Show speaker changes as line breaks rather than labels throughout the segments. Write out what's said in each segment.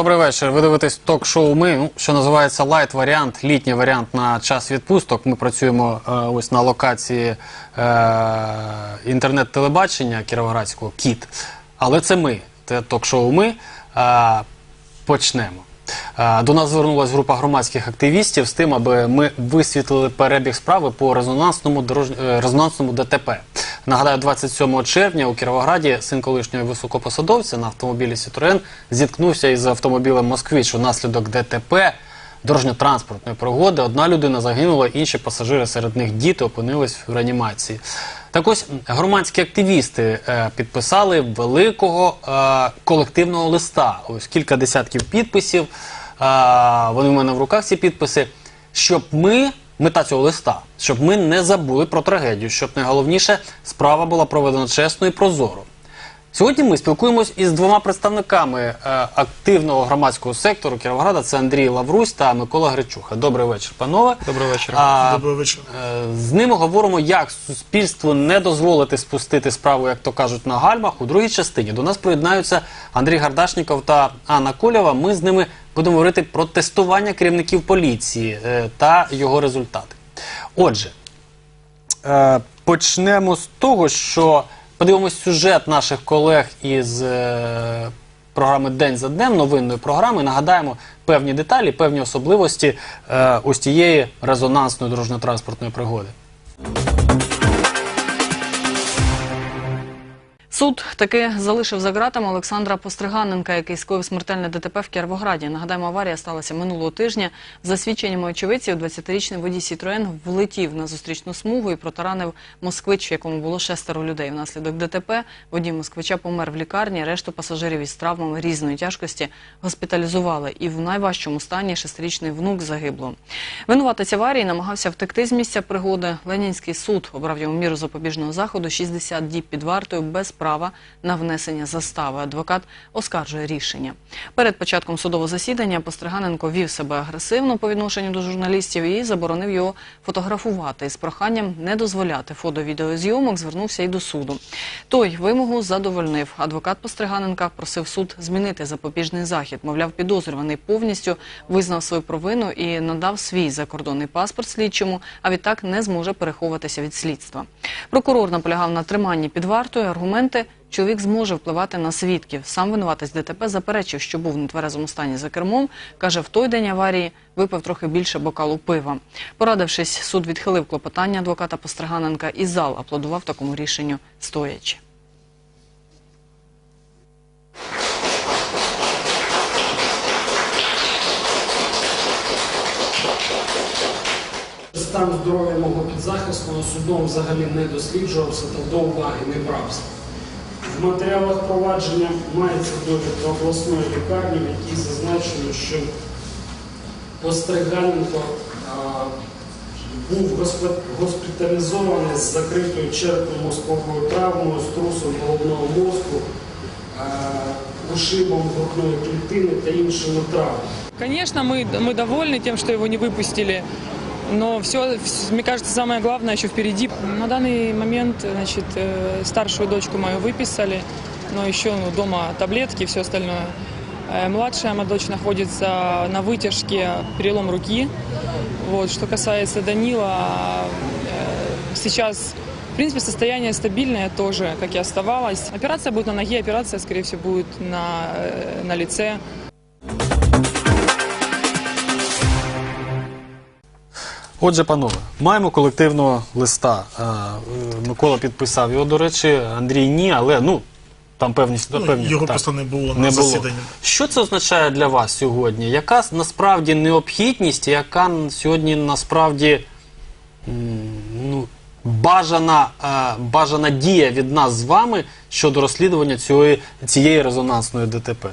Добрий вечір. Ви дивитесь ток-шоу Ми, ну, що називається лайт варіант, літній варіант на час відпусток. Ми працюємо е, ось на локації е, інтернет-телебачення Кіровоградського Кіт. Але це ми. Це ток-шоу Ми. Е, почнемо. Е, До нас звернулася група громадських активістів з тим, аби ми висвітлили перебіг справи по резонансному дорож... е, резонансному ДТП. Нагадаю, 27 червня у Кіровограді син колишнього високопосадовця на автомобілі Citroen зіткнувся із автомобілем Москвич унаслідок ДТП дорожньо-транспортної пригоди. Одна людина загинула, інші пасажири, серед них діти, опинились в реанімації. Так ось громадські активісти е, підписали великого е, колективного листа. Ось кілька десятків підписів. Е, вони в мене в руках ці підписи. Щоб ми, мета цього листа, щоб ми не забули про трагедію, щоб найголовніше справа була проведена чесно і прозоро. Сьогодні ми спілкуємось із двома представниками е, активного громадського сектору Кіровограда. Це Андрій Лаврусь та Микола Гречуха. Добрий вечір, панове.
Добрий вечір.
А,
Доброго вечора.
е, З ними говоримо, як суспільству не дозволити спустити справу, як то кажуть, на гальмах. У другій частині до нас приєднаються Андрій Гардашніков та Анна Кольова. Ми з ними будемо говорити про тестування керівників поліції е, та його результати. Отже, е, почнемо з того, що подивимось сюжет наших колег із е, програми День за днем, новинної програми. Нагадаємо певні деталі, певні особливості е, ось тієї резонансної дорожньо-транспортної пригоди.
Суд таки залишив за ґратами Олександра Постриганенка, який скоїв смертельне ДТП в Кіровограді. Нагадаємо, аварія сталася минулого тижня. За свідченнями очевидців, 20-річний водій Сітроен влетів на зустрічну смугу і протаранив москвич, в якому було шестеро людей. Внаслідок ДТП водій москвича помер в лікарні. Решту пасажирів із травмами різної тяжкості госпіталізували. І в найважчому стані шестирічний внук загибло. Винуватець аварії намагався втекти з місця пригоди. Ленінський суд обрав йому міру запобіжного заходу 60 діб під вартою без права на внесення застави. Адвокат оскаржує рішення. Перед початком судового засідання Постриганенко вів себе агресивно по відношенню до журналістів і заборонив його фотографувати. З проханням не дозволяти фото-відеозйомок звернувся і до суду. Той вимогу задовольнив. Адвокат Постриганенка просив суд змінити запобіжний захід. Мовляв, підозрюваний повністю визнав свою провину і надав свій закордонний паспорт слідчому, а відтак не зможе переховуватися від слідства. Прокурор наполягав на триманні під вартою. Аргументи чоловік зможе впливати на свідків. Сам винуватець ДТП заперечив, що був в нетверезому стані за кермом. Каже, в той день аварії випив трохи більше бокалу пива. Порадившись, суд відхилив клопотання адвоката Постриганенка і зал аплодував такому рішенню стоячи.
Стан здоров'я мого підзахисного судом взагалі не досліджувався та до уваги не брався. В матеріалах провадження мається довідка обласної лікарні, в якій зазначено, що Постриганенко а, був госпе- госпіталізований з закритою черепно-мозковою травмою, струсом головного мозку, а, ушибом грудної клітини та іншими травмами.
Конечно, мы, мы довольны тем, что его не выпустили. Но все, мне кажется, самое главное еще впереди. На данный момент, значит, э, старшую дочку мою выписали, но еще ну, дома таблетки все остальное. Э, Младшая моя дочь находится на вытяжке, перелом руки. Вот. Что касается Данила, э, сейчас, в принципе, состояние стабильное тоже, как и оставалось. Операция будет на ноге, операция, скорее всего, будет на, на лице.
Отже, панове, маємо колективного листа. Е, Микола підписав його, до речі, Андрій ні, але ну там певні
Ну,
певні
його
так.
просто не було
не
на
було.
засіданні.
Що це означає для вас сьогодні? Яка насправді необхідність, яка сьогодні насправді ну, бажана, е, бажана дія від нас з вами щодо розслідування цієї, цієї резонансної ДТП?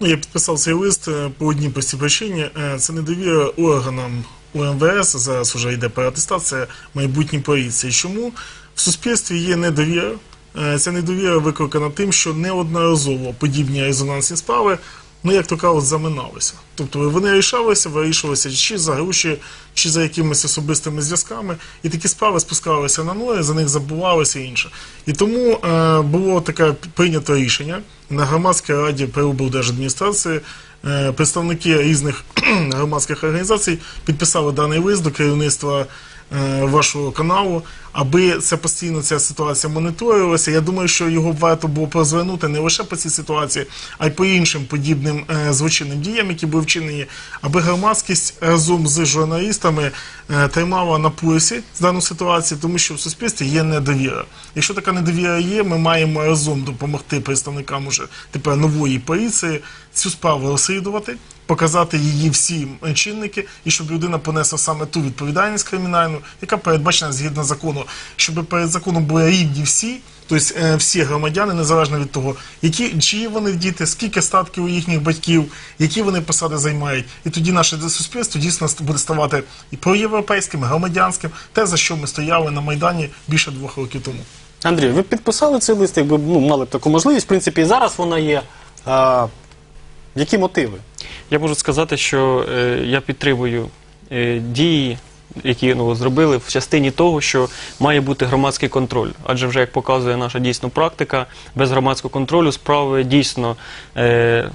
Ну, я підписав цей лист е, по одній простій причині. Це недовіра органам УМВС. Зараз вже йде переатестація майбутній поліції. Чому в суспільстві є недовіра? Е, Ця недовіра викликана тим, що неодноразово подібні резонансні справи, ну як то кажуть, заминалися. Тобто вони рішалися, вирішувалися чи за гроші, чи за якимись особистими зв'язками, і такі справи спускалися на ноги, за них забувалося інше. І тому е, було таке прийнято рішення на громадській раді при облдержадміністрації представники різних громадських організацій підписали даний лист до керівництва е, вашого каналу, аби це постійно ця ситуація моніторилася. Я думаю, що його варто було прозвернути не лише по цій ситуації, а й по іншим подібним е, злочинним діям, які були вчинені, аби громадськість разом з журналістами е, тримала на пульсі дану ситуацію, тому що в суспільстві є недовіра. Якщо така недовіра є, ми маємо разом допомогти представникам уже тепер нової поліції цю справу розслідувати, показати її всі е, чинники, і щоб людина понесла саме ту відповідальність кримінальну, яка передбачена згідно закону, щоб перед законом були рівні всі. Тобто е, всі громадяни, незалежно від того, які чиї вони діти, скільки статків у їхніх батьків, які вони посади займають, і тоді наше суспільство дійсно буде ставати і проєвропейським, і громадянським, те за що ми стояли на майдані більше двох років тому.
Андрій, ви підписали цей лист, якби ну, мали б таку можливість. В принципі, і зараз вона є. А, які мотиви?
Я можу сказати, що е, я підтримую е, дії, які ну, зробили в частині того, що має бути громадський контроль. Адже вже як показує наша дійсно практика, без громадського контролю справи дійсно. Е,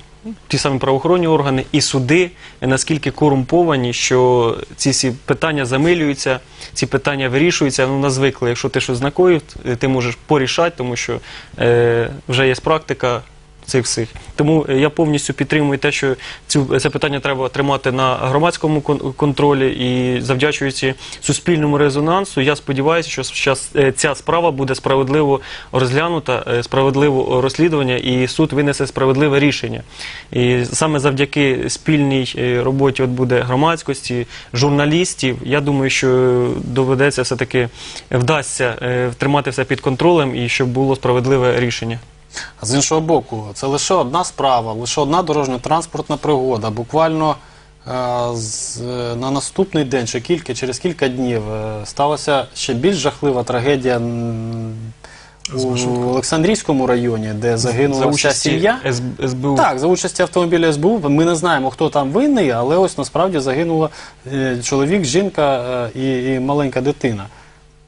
Ті самі правоохоронні органи і суди е, наскільки корумповані, що ці всі питання замилюються, ці питання вирішуються. Ну, назвикли, якщо ти щось знакоїв, ти можеш порішати, тому що е, вже є практика цих всіх. Тому е, я повністю підтримую те, що цю це питання треба тримати на громадському кон- контролі і завдячуючи суспільному резонансу. Я сподіваюся, що щас, е, ця справа буде справедливо розглянута, е, справедливо розслідування, і суд винесе справедливе рішення. І саме завдяки спільній роботі от буде громадськості, журналістів. Я думаю, що доведеться все таки вдасться тримати все під контролем і щоб було справедливе рішення.
А з іншого боку, це лише одна справа, лише одна дорожньо-транспортна пригода. Буквально е, з, е, на наступний день, чи кілька, через кілька днів, е, сталася ще більш жахлива трагедія м, у Олександрійському районі, де загинула вся сім'я.
СБ- СБУ.
Так, за участі автомобіля СБУ. Ми не знаємо, хто там винний, але ось насправді загинула е, чоловік, жінка е, і, і маленька дитина.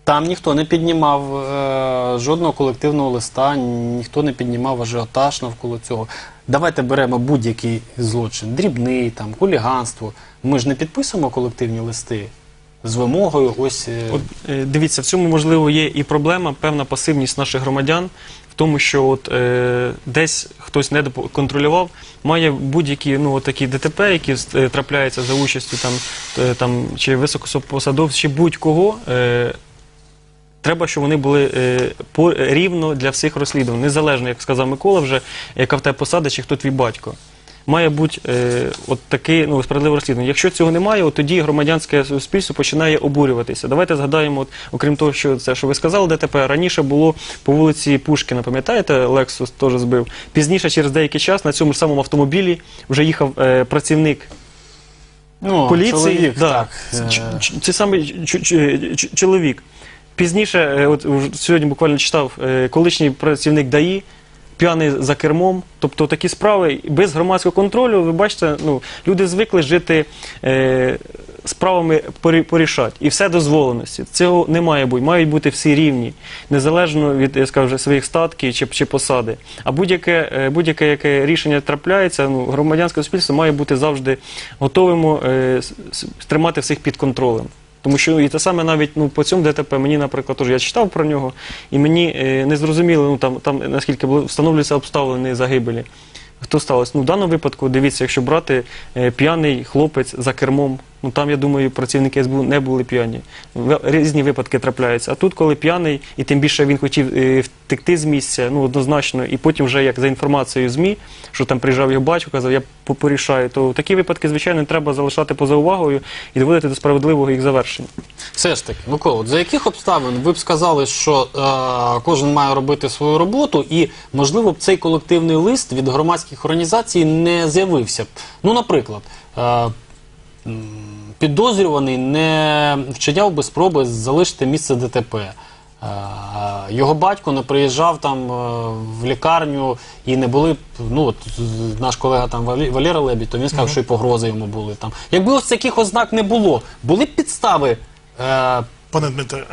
Там ніхто не піднімав е, жодного колективного листа, ніхто не піднімав ажіотаж навколо цього. Давайте беремо будь-який злочин, дрібний, там, хуліганство. Ми ж не підписуємо колективні листи з вимогою ось. е,
От е, дивіться, в цьому можливо є і проблема, певна пасивність наших громадян в тому, що от е, десь хтось не контролював, має будь-які ну ДТП, які трапляються за участю там, там чи високопосадовців, чи будь-кого. Е, Треба, щоб вони були е, рівно для всіх розслідувань, незалежно, як сказав Микола, вже яка в тебе посада, чи хто твій батько. Має бути е, от таке ну, справедливе розслідування. Якщо цього немає, от тоді громадянське суспільство починає обурюватися. Давайте згадаємо, от, окрім того, що це, що ви сказали, ДТП, раніше було по вулиці Пушкіна, пам'ятаєте, Лексус теж збив. Пізніше, через деякий час, на цьому ж самому автомобілі вже їхав е, працівник
ну,
поліції,
чоловік,
да.
так, е,
ч- ч- Це саме ч- ч- ч- чоловік. Пізніше, е, от сьогодні буквально читав, е, колишній працівник ДАІ, п'яний за кермом. Тобто такі справи без громадського контролю, ви бачите, ну, люди звикли жити е, справами порі- порішати. І все дозволеності. Цього не має бути. Мають бути всі рівні, незалежно від я скажу, своїх статків чи, чи посади. А будь-яке, е, будь-яке яке рішення трапляється, ну, громадянське суспільство має бути завжди готовим е, тримати всіх під контролем. Тому що і те саме навіть ну, по цьому ДТП мені, наприклад, теж я читав про нього, і мені е, не зрозуміло, ну там, там наскільки були встановлюються обставини загибелі. Хто сталося? Ну, в даному випадку, дивіться, якщо брати е, п'яний хлопець за кермом, ну там, я думаю, працівники СБУ не були п'яні. Різні випадки трапляються. А тут, коли п'яний, і тим більше він хотів е, втекти з місця, ну однозначно, і потім вже як за інформацією ЗМІ, що там приїжджав його батько, казав, я по- порішаю, то такі випадки, звичайно, треба залишати поза увагою і доводити до справедливого їх завершення.
Все ж таки, Микола, за яких обставин ви б сказали, що е, кожен має робити свою роботу, і можливо б цей колективний лист від громадських організацій не з'явився б? Ну, наприклад, е, підозрюваний не вчиняв би спроби залишити місце ДТП. Е, Його батько не приїжджав там е, в лікарню і не були ну от наш колега там Валера Лебідь, то він сказав, що і погрози йому були там. Якби ось таких ознак не було, були б підстави е,
Пане Дмитре,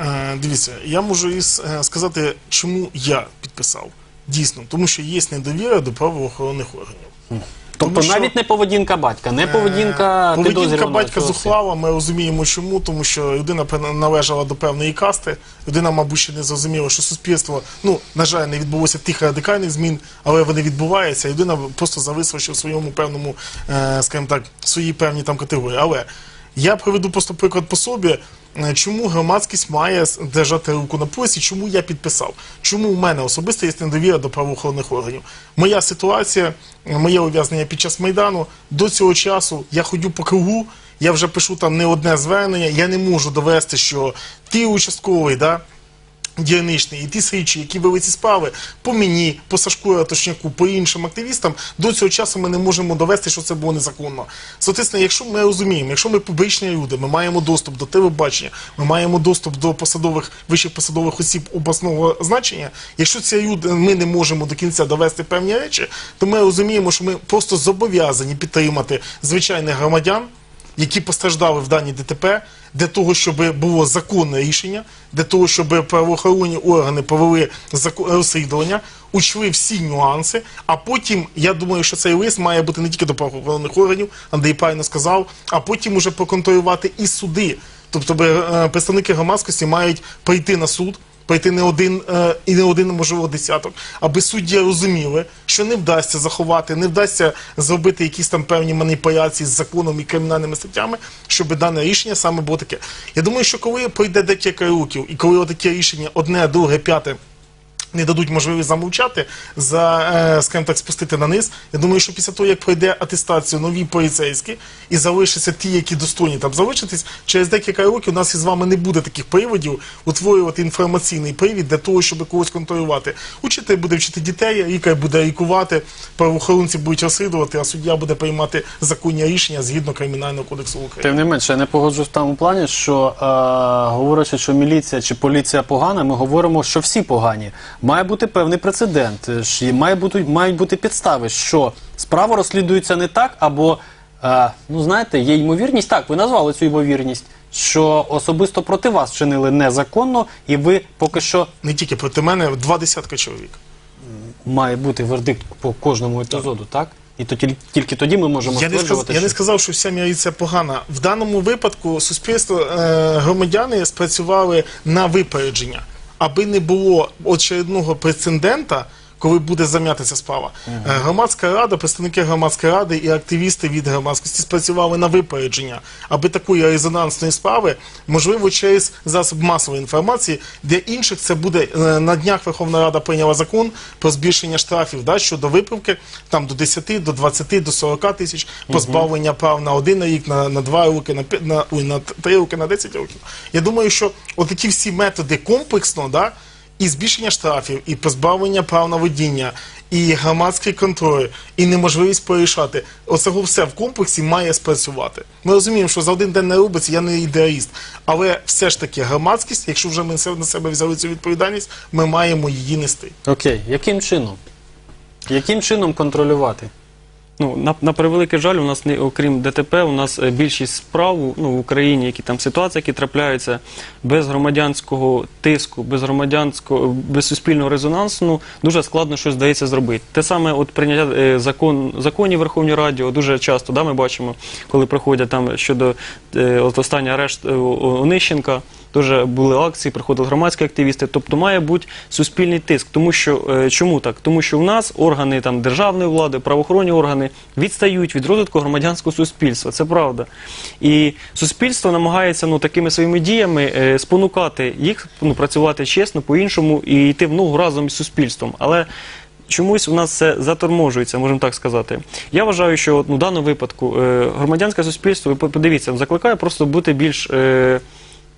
дивіться, я можу і сказати, чому я підписав. Дійсно, тому що є недовіра до правоохоронних органів.
Тобто
Тому що-
навіть не поведінка батька, не поведінка
Е, Поведінка батька
цього
зухвала, ми розуміємо чому, тому що людина належала до певної касти. Людина, мабуть, ще не зрозуміла, що суспільство, ну, на жаль, не відбулося тих радикальних змін, але вони відбуваються. Людина просто зависла ще в своєму певному, е, скажімо так, своїй певній там категорії. Але я приведу просто приклад по собі. Е, Чому громадськість має держати руку на пульсі? Чому я підписав? Чому у мене особисто є недовіра до правоохоронних органів? Моя ситуація, моє ув'язнення під час майдану до цього часу я ходю по кругу. Я вже пишу там не одне звернення. Я не можу довести, що ти участковий, да, дільничний і ті слідчі, які вели ці справи, по мені, по Сашку Ратушняку, по іншим активістам, до цього часу ми не можемо довести, що це було незаконно. Соответственно, якщо ми розуміємо, якщо ми публічні люди, ми маємо доступ до телебачення, ми маємо доступ до посадових вищих посадових осіб обласного значення. Якщо ці люди ми не можемо до кінця довести певні речі, то ми розуміємо, що ми просто зобов'язані підтримати звичайних громадян які постраждали в даній ДТП, для того, щоб було законне рішення, для того, щоб правоохоронні органи провели розслідування, учли всі нюанси. А потім, я думаю, що цей лист має бути не тільки до правоохоронних органів, Андрій правильно сказав, а потім уже проконтролювати і суди. Тобто е, представники громадськості мають прийти на суд. Прийти не один е, і не один, можливо, десяток, аби судді розуміли, що не вдасться заховати, не вдасться зробити якісь там певні маніпуляції з законом і кримінальними статтями, щоб дане рішення саме було таке. Я думаю, що коли пройде декілька років, і коли отаке рішення одне, друге, п'яте не дадуть можливість замовчати, за, е, скажімо так, спустити на низ. Я думаю, що після того, як пройде атестацію нові поліцейські і залишаться ті, які достойні там залишитись, через декілька років у нас із вами не буде таких приводів утворювати інформаційний привід для того, щоб когось контролювати. Учитель буде вчити дітей, лікар буде лікувати, правоохоронці будуть розслідувати, а суддя буде приймати законні рішення згідно Кримінального кодексу України.
Тим не менше, я не погоджуюсь в тому плані, що е, говорячи, що міліція чи поліція погана, ми говоримо, що всі погані. Має бути певний прецедент, е, має бути, мають бути підстави, що справа розслідується не так, або, е, ну знаєте, є ймовірність, так, ви назвали цю ймовірність, що особисто проти вас вчинили незаконно, і ви поки що
Не тільки проти мене, два десятка чоловік.
має бути вердикт по кожному епізоду, так? І то тільки, тільки тоді ми можемо
Я не, сказ...
стверджувати,
я не сказав, що вся міліція погана. В даному випадку суспільство, е, громадяни спрацювали на випередження, аби не було очередного прецедента, коли буде зам'ятися справа. Е, Громадська рада, представники громадської ради і активісти від громадськості спрацювали на випередження, аби такої резонансної справи, можливо, через засоб масової інформації, для інших це буде е, на днях Верховна Рада прийняла закон про збільшення штрафів да, щодо виправки там до 10, до 20, до 40 тисяч, позбавлення прав на один рік, на, на два роки, на, п'ять- на, ой, на три роки, на 10 років. Я думаю, що отакі всі методи комплексно, да, і збільшення штрафів, і позбавлення прав на водіння, і громадський контроль, і неможливість порішати. Оцього все в комплексі має спрацювати. Ми розуміємо, що за один день не робиться, я не ідеаліст. Але все ж таки громадськість, якщо вже ми на себе взяли цю відповідальність, ми маємо її нести.
Окей, яким чином? Яким чином контролювати?
Ну, на, на превеликий жаль, у нас не окрім ДТП, у нас е, більшість справ ну, в Україні, які там ситуації, які трапляються без громадянського тиску, без громадянського, без суспільного резонансу, ну, дуже складно щось здається зробити. Те саме от прийняття е, закон, законів Верховній Раді дуже часто, да, ми бачимо, коли проходять там щодо е, от останній арешт е, Онищенка. Дуже були акції, приходили громадські активісти. Тобто має бути суспільний тиск. Тому що е, чому так? Тому що в нас органи там державної влади, правоохоронні органи відстають від розвитку громадянського суспільства. Це правда. І суспільство намагається ну такими своїми діями е, спонукати їх ну, працювати чесно, по-іншому і йти в ногу разом із суспільством. Але Чомусь у нас це заторможується, можемо так сказати. Я вважаю, що ну, в даному випадку е, громадянське суспільство, подивіться, закликає просто бути більш е,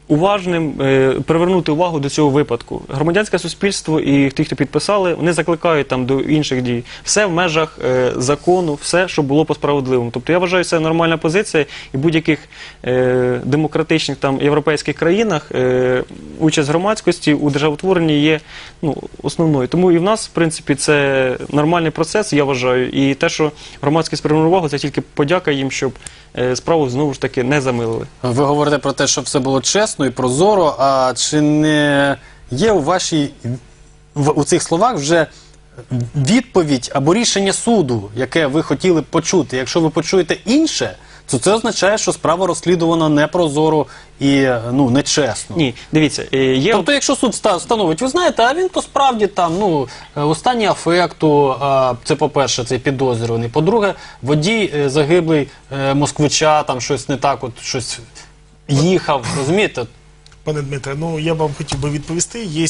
уважним, е, привернути увагу до цього випадку. Громадянське суспільство і ті, хто підписали, вони закликають там до інших дій. Все в межах е, закону, все, що було по справедливому. Тобто я вважаю, це нормальна позиція, і в будь-яких е, демократичних там європейських країнах участь громадськості у державотворенні є ну, основною. Тому і в нас, в принципі, це нормальний процес, я вважаю. І те, що громадськість привернула увагу, це тільки подяка їм, щоб справу знову ж таки не замилили.
Ви говорите про те, щоб все було чесно і прозоро. А чи не є у вашій в у цих словах вже відповідь або рішення суду, яке ви хотіли б почути. Якщо ви почуєте інше, то це означає, що справа розслідувана непрозоро і е, ну нечесно.
Ні, дивіться, е, є
Тобто, якщо суд ста- встановить, ви знаєте, а він то справді там, ну, е, у стані афекту, це по-перше, цей підозрюваний. По-друге, водій е, загиблий е, москвича, там щось не так, от щось їхав, розумієте?
Пане Дмитре, ну я вам хотів би відповісти. Є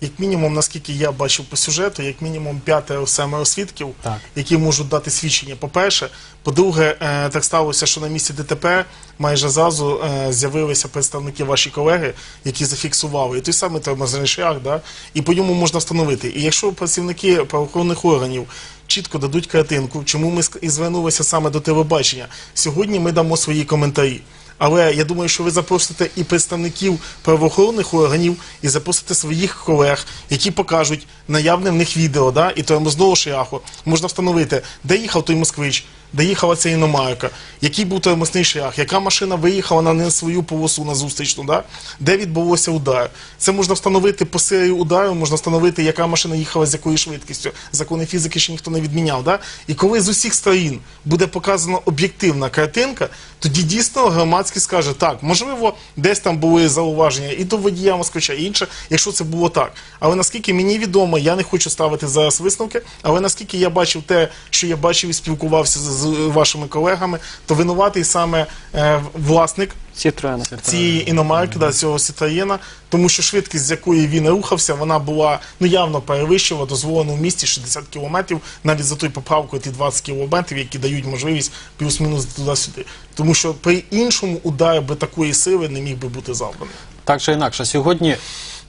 як мінімум, наскільки я бачив по сюжету, як мінімум п'ятеро семеро свідків,
Так.
які можуть дати свідчення. По-перше, по-друге, е, так сталося, що на місці ДТП майже зразу е, з'явилися представники ваші колеги, які зафіксували і той самий тормозний шлях, да, і по ньому можна встановити. І якщо працівники правоохоронних органів чітко дадуть картинку, чому ми і звернулися саме до телебачення, сьогодні ми дамо свої коментарі. Але я думаю, що ви запросите і представників правоохоронних органів, і запросите своїх колег, які покажуть наявне в них відео, да, і тормозного шляху. Можна встановити, де їхав той москвич, де їхала ця іномарка, який був тормозний шлях, яка машина виїхала на не свою полосу на зустрічну, да, де відбулося удар. Це можна встановити по серії удару, можна встановити, яка машина їхала з якою швидкістю. Закони фізики ще ніхто не відміняв. Да? І коли з усіх сторін буде показана об'єктивна картинка, тоді дійсно громадський скаже, так, можливо, десь там були зауваження і до водія москвича, і інше, якщо це було так. Але наскільки мені відомо, я не хочу ставити зараз висновки, але наскільки я бачив те, що я бачив і спілкувався з, вашими колегами, то винуватий саме е, власник
Citroen.
цієї іномарки, да, цього Сітаєна, тому що швидкість, з якої він рухався, вона була ну явно перевищила дозволену в місті 60 кілометрів, навіть за той поправкою ті 20 кілометрів, які дають можливість плюс-мінус туди-сюди. Тому що при іншому удар би такої сили не міг би бути завданий.
Так чи інакше, сьогодні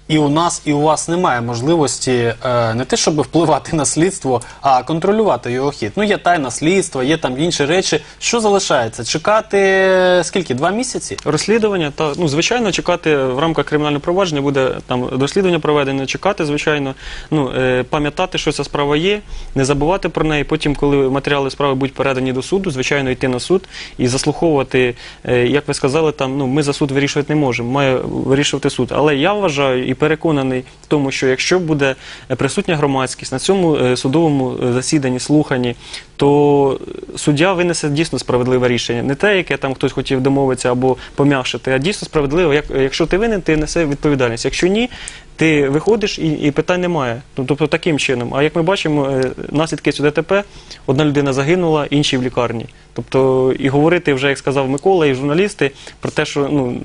і у нас, і у вас немає можливості е, не те, щоб впливати на слідство, а контролювати його хід. Ну, є тайна слідства, є там інші речі. Що залишається? Чекати е, скільки? Два місяці?
Розслідування та ну звичайно чекати в рамках кримінального провадження буде там розслідування проведено. Чекати, звичайно, ну е, пам'ятати, що ця справа є, не забувати про неї. Потім, коли матеріали справи будуть передані до суду, звичайно, йти на суд і заслуховувати, як ви сказали, там ну ми за суд вирішувати не можемо, має вирішувати суд. Але я вважаю і переконаний в тому, що якщо буде е, присутня громадськість на цьому е, судовому е, засіданні, слуханні, то суддя винесе дійсно справедливе рішення. Не те, яке там хтось хотів домовитися або пом'якшити, а дійсно справедливо. Як, якщо ти винен, ти несе відповідальність. Якщо ні, ти виходиш і, і питань немає. Ну, тобто таким чином. А як ми бачимо, е, наслідки цього ДТП, одна людина загинула, інші в лікарні. Тобто і говорити вже, як сказав Микола, і журналісти, про те, що ну,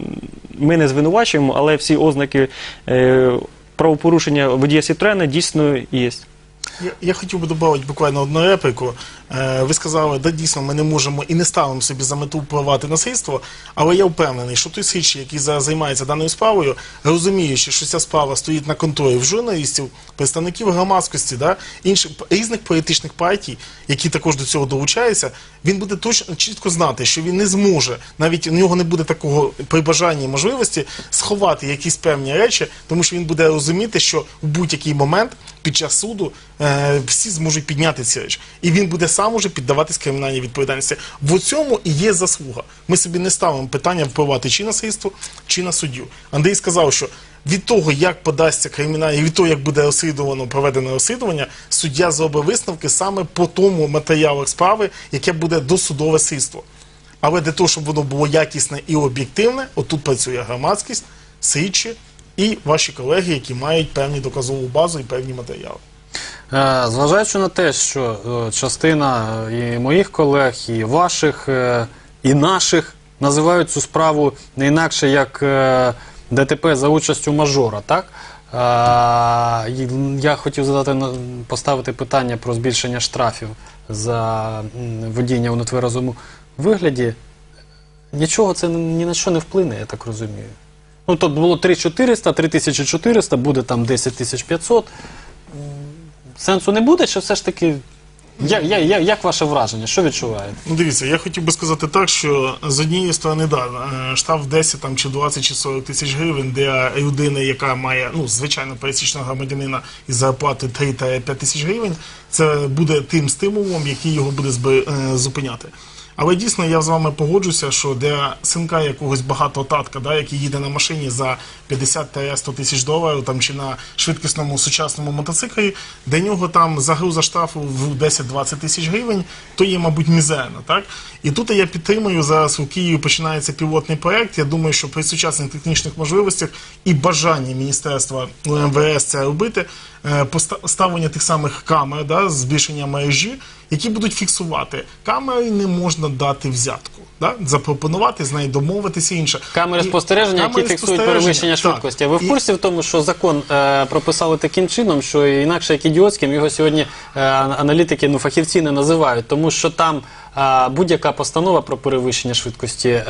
ми не звинувачуємо, але всі ознаки е, правопорушення водія Сітрена дійсно є.
Я, я хотів би додати буквально одну репліку. Е, ви сказали, да дійсно ми не можемо і не ставимо собі за мету впливати на слідство, але я впевнений, що той слідчий, який займається даною справою, розуміючи, що ця справа стоїть на контролі в журналістів, представників громадськості, да, інших різних політичних партій, які також до цього долучаються, він буде точно чітко знати, що він не зможе, навіть у нього не буде такого при бажанні можливості сховати якісь певні речі, тому що він буде розуміти, що в будь-який момент під час суду е, всі зможуть підняти ці речі. І він буде сам уже піддаватись кримінальній відповідальності. В цьому і є заслуга. Ми собі не ставимо питання впливати чи на слідство, чи на суддю. Андрій сказав, що від того, як подасться кримінальний, від того, як буде розслідувано, проведено розслідування, суддя зробить висновки саме по тому матеріалу справи, яке буде досудове слідство. Але для того, щоб воно було якісне і об'єктивне, отут працює громадськість, слідчі і ваші колеги, які мають певні доказову базу і певні матеріали.
Е, Зважаючи на те, що е, частина е, і моїх колег, і ваших, і наших називають цю справу не інакше як ДТП за участю мажора, так? Я хотів задати поставити питання про збільшення штрафів за водіння у нетверезому вигляді. Нічого це ні на що не вплине, я так розумію. Ну, тобто було 3400, 3400, буде там 10500 сенсу не буде, чи все ж таки. Я, я, я, як ваше враження? Що відчуваєте?
Ну, дивіться, я хотів би сказати так, що з однієї сторони, да, е, штраф 10 там, чи 20 чи 40 тисяч гривень для людини, яка має, ну, звичайно, пересічного громадянина із зарплати 3 та 5 тисяч гривень, це буде тим стимулом, який його буде збе- е, зупиняти. Але дійсно я з вами погоджуся, що для синка якогось багатого татка, да, який їде на машині за 50-100 тисяч доларів там, чи на швидкісному сучасному мотоциклі, для нього там загруза штрафу в 10-20 тисяч гривень, то є, мабуть, мізерно. Так? І тут я підтримую, зараз у Києві починається пілотний проект. Я думаю, що при сучасних технічних можливостях і бажанні Міністерства МВС це робити, е, поста- ставлення тих самих камер, да, збільшення мережі, які будуть фіксувати. Камери не можна дати взятку, да, запропонувати з нею домовитися інше.
Камери
І-
спостереження, які фіксують перевищення швидкості. А ви в
І-
курсі в тому, що закон е, прописали таким чином, що інакше як ідіотським його сьогодні е, аналітики, ну фахівці не називають, тому що там е, будь-яка постанова про перевищення швидкості, е,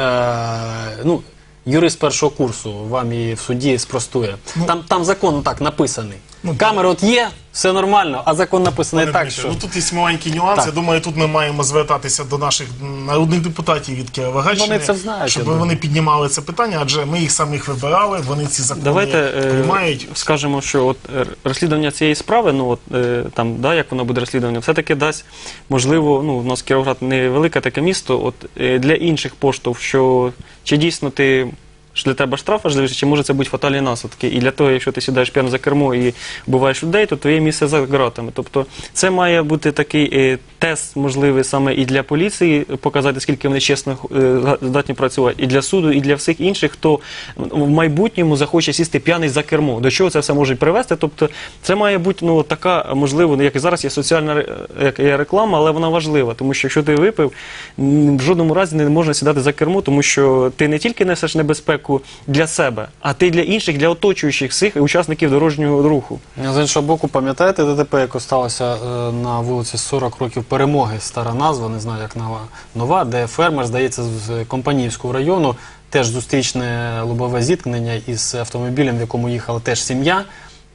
ну. Юрист першого курсу вам і в суді спростує. там, там закон так написаний.
Ну,
Камери от є, все нормально, а закон написаний
Пане
так,
Дмитре,
що
Ну тут є маленький нюанс.
Так.
Я думаю, тут ми маємо звертатися до наших народних депутатів від
Вони це знають,
щоб
я думаю.
вони піднімали це питання, адже ми їх самих вибирали, вони ці закони
Давайте е,
приймають.
скажемо, що от е, розслідування цієї справи, ну от е, там, да, як воно буде розслідування, все-таки дасть можливо, ну у нас Кіровоград невелике таке місто, от е, для інших поштовх, що чи дійсно ти. Що для тебе штраф важливіше, чи може це бути фатальні наслідки? І для того, якщо ти сідаєш п'яно за кермо і вбиваєш людей, то твоє місце за ґратами. Тобто це має бути такий е, тест, можливий саме і для поліції, показати, скільки вони чесно е, здатні працювати, і для суду, і для всіх інших, хто в майбутньому захоче сісти п'яний за кермо. До чого це все може привести? Тобто, це має бути ну така можливо, ну, як і зараз є соціальна як є реклама, але вона важлива, тому що якщо ти випив, в жодному разі не можна сідати за кермо, тому що ти не тільки несеш небезпеку для себе, а ти для інших, для оточуючих всіх учасників дорожнього руху.
З іншого боку, пам'ятаєте ДТП, яке сталося е, на вулиці 40 років перемоги, стара назва, не знаю, як нова, нова, де фермер, здається, з Компанійського району, теж зустрічне лобове зіткнення із автомобілем, в якому їхала теж сім'я,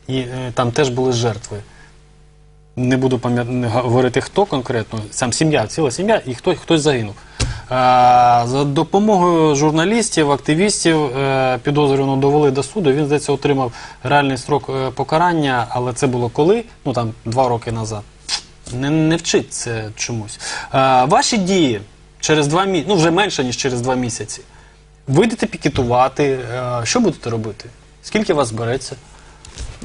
і е, там теж були жертви. Не буду пам'ят- не говорити, хто конкретно, сам сім'я, ціла сім'я, і хтось, хтось загинув. За допомогою журналістів, активістів е, підозрюваного довели до суду. Він, здається, отримав реальний строк е, покарання, але це було коли? Ну там два роки назад. Не, не вчить це чомусь. Ваші дії через два місяці, ну вже менше, ніж через два місяці. Вийдете пікетувати. е, Що будете робити? Скільки вас збереться?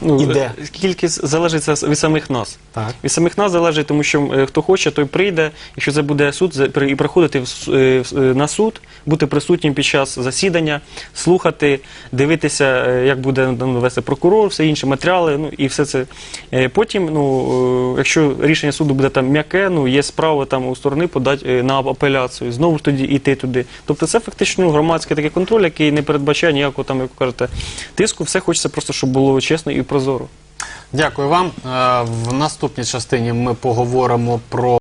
Ну,
І де?
е, Кількість залежить це від самих нас.
Так.
Від самих нас залежить, тому що е, хто хоче, той прийде. Якщо це буде суд, за- при- і приходити в с- е, в с- е, на суд, бути присутнім під час засідання, слухати, дивитися, е, як буде ну, вести прокурор, все інше, матеріали, ну і все це. Е, Потім, ну, е, якщо рішення суду буде там м'яке, ну є справа там у сторони подати на апеляцію, знову ж тоді йти туди. Тобто це фактично ну, громадський такий контроль, який не передбачає ніякого там, як ви кажете, тиску. Все хочеться просто, щоб було чесно і прозоро.
Дякую вам. Е, В наступній частині ми поговоримо про